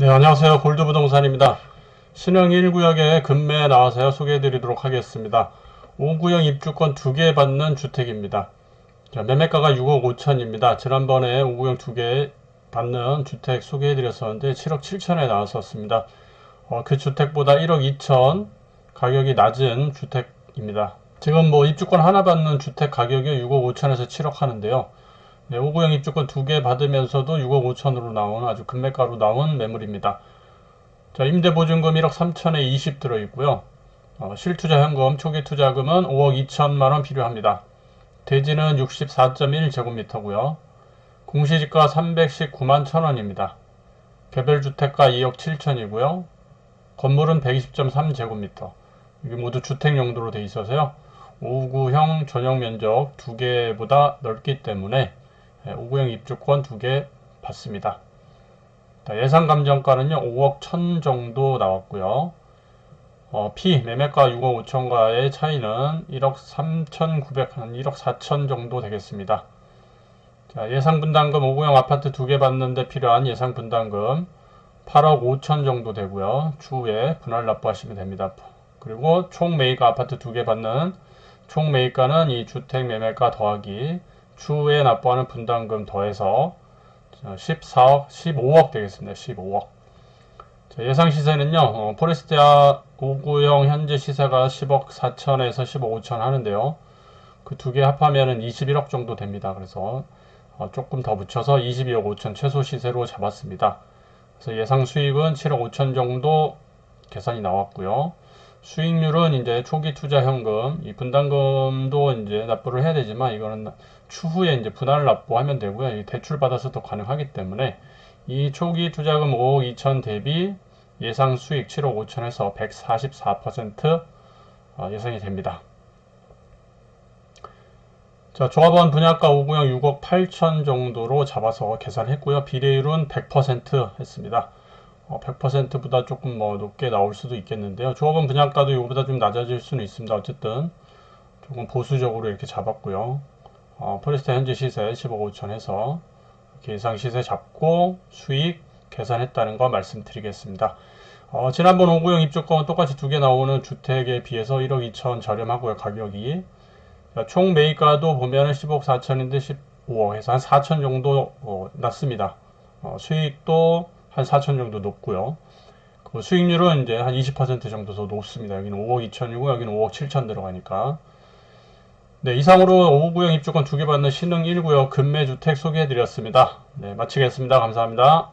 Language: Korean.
네, 안녕하세요. 골드부동산입니다. 신흥 1구역에 금매 나와서요. 소개해 드리도록 하겠습니다. 5구역 입주권 2개 받는 주택입니다. 자, 매매가가 6억 5천입니다. 지난번에 5구역 2개 받는 주택 소개해 드렸었는데 7억 7천에 나왔었습니다. 어, 그 주택보다 1억 2천 가격이 낮은 주택입니다. 지금 뭐 입주권 하나 받는 주택 가격이 6억 5천에서 7억 하는데요. 네, 5구역 입주권 두 개 받으면서도 6억 5천으로 나온 아주 금매가로 나온 매물입니다. 자, 임대보증금 1억 3천에 20 들어있고요. 어, 실투자 현금, 초기 투자금은 5억 2천만 원 필요합니다. 대지는 64.1제곱미터고요. 공시지가 319만 1천원입니다. 개별주택가 2억 7천이고요. 건물은 120.3제곱미터. 이게 모두 주택 용도로 돼 있어서요. 5구형 전용 면적 두 개보다 넓기 때문에 5구형 입주권 두개 받습니다. 자, 예상 감정가는요 5억 1천 정도 나왔고요. 어, P 매매가 6억 5천과의 차이는 1억 3,900, 한 1억 4천 정도 되겠습니다. 자, 예상 분담금 5구형 아파트 두개 받는데 필요한 예상 분담금 8억 5천 정도 되고요. 추후에 분할 납부하시면 됩니다. 그리고 총 매입가 아파트 두개 받는 총 매입가는 이 주택 매매가 더하기 추후에 납부하는 분담금 더해서 14억, 15억 되겠습니다. 15억. 자, 예상 시세는요, 어, 포레스티아 5구형 현재 시세가 10억 4천에서 15억 5천 하는데요. 그 두 개 합하면은 21억 정도 됩니다. 그래서 어, 조금 더 붙여서 22억 5천 최소 시세로 잡았습니다. 그래서 예상 수익은 7억 5천 정도 계산이 나왔고요. 수익률은 이제 초기 투자 현금, 이 분담금도 이제 납부를 해야 되지만 이거는 추후에 이제 분할 납부하면 되고요. 이 대출 받아서 더 가능하기 때문에 이 초기 투자금 5억 2천 대비 예상 수익 7억 5천에서 144% 어, 예상이 됩니다. 자, 조합원 분양가 5구형 6억 8천 정도로 잡아서 계산했고요. 비례율은 100% 했습니다. 어, 100%보다 조금 뭐 높게 나올 수도 있겠는데요. 조합원 분양가도 이거보다 좀 낮아질 수는 있습니다. 어쨌든 조금 보수적으로 이렇게 잡았고요. 어, 포레스트 현재 시세 15억 5천 해서 예상 시세 잡고 수익 계산했다는 거 말씀드리겠습니다. 어, 지난번 5구형 입주권 똑같이 두 개 나오는 주택에 비해서 1억 2천 저렴하고요. 가격이 자, 총 매입가도 보면은 15억 4천인데 15억 해서 한 4천 정도 어, 낮습니다. 어, 수익도 한 4천 정도 높고요. 그 수익률은 이제 한 20% 정도 더 높습니다. 여기는 5억 2천이고 여기는 5억 7천 들어가니까. 네, 이상으로 5구형 입주권 두 개 받는 신흥 1구역 금매주택 소개해드렸습니다. 네, 마치겠습니다. 감사합니다.